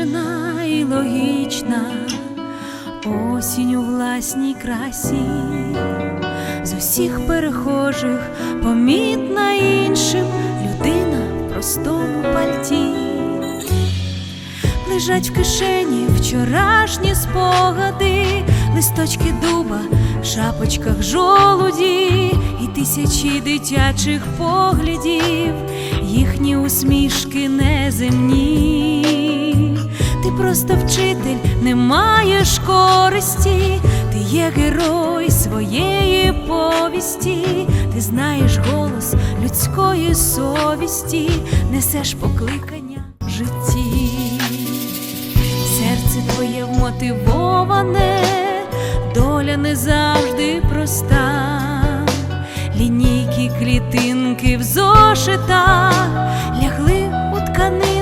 невимушена і логічна, осінь у власній красі, з усіх перехожих помітна іншим людина в простому пальті. Лежать в кишені вчорашні спогади, листочки дуба в шапочках жолуді і тисячі дитячих поглядів, їхні усмішки неземні. Просто вчитель, не маєш користі, ти є герой своєї повісті, ти знаєш голос людської совісті, несеш покликання в житті. Серце твоє вмотивоване, доля не завжди проста. Лінійки, клітинки в зошитах лягли у тканину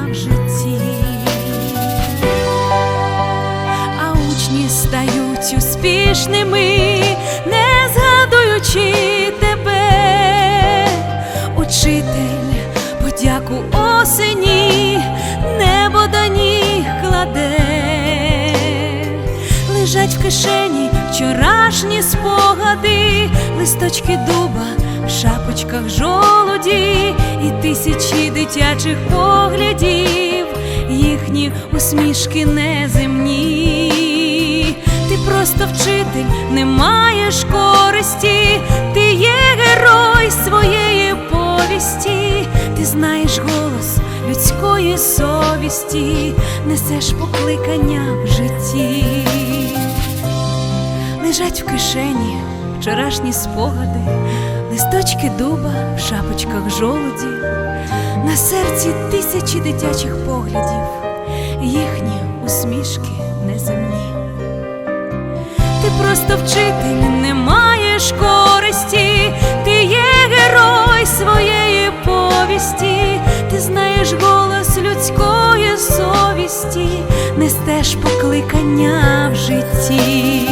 успішними, не згадуючи тебе, учитель, подяку осені, небо до ніг кладе, лежать в кишені вчорашні спогади, листочки дуба в шапочках жолуді і тисячі дитячих поглядів, їхні усмішки неземні. Просто вчитель, не маєш користі, ти є герой своєї повісті, ти знаєш голос людської совісті, несеш покликання в житті. Лежать в кишені вчорашні спогади, листочки дуба в шапочках жолуді, на серці тисячі дитячих поглядів, їхні усмішки неземні. Просто вчитель, не маєш користі, ти є герой своєї повісті, ти знаєш голос людської совісті, нестеш покликання в житті.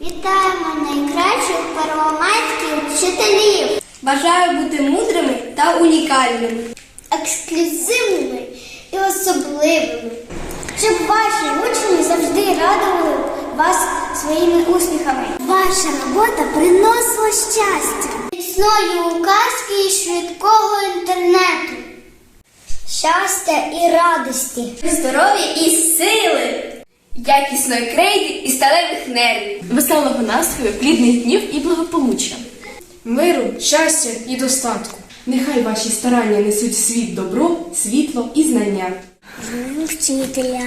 Вітаємо найкращих первомайських вчителів, Бажаю бути мудрими та унікальними. ексклюзивними і особливими, щоб ваші учні завжди радували вас своїми успіхами. Ваша робота приносила щастя, міцної указки і швидкого інтернету, щастя і радості. Здоров'я і сили, якісної крейди і сталевих нервів. веселого настрою, плідних днів і благополуччя. Миру, щастя і достатку. Нехай ваші старання несуть світ добро, світло і знання. Вчителя.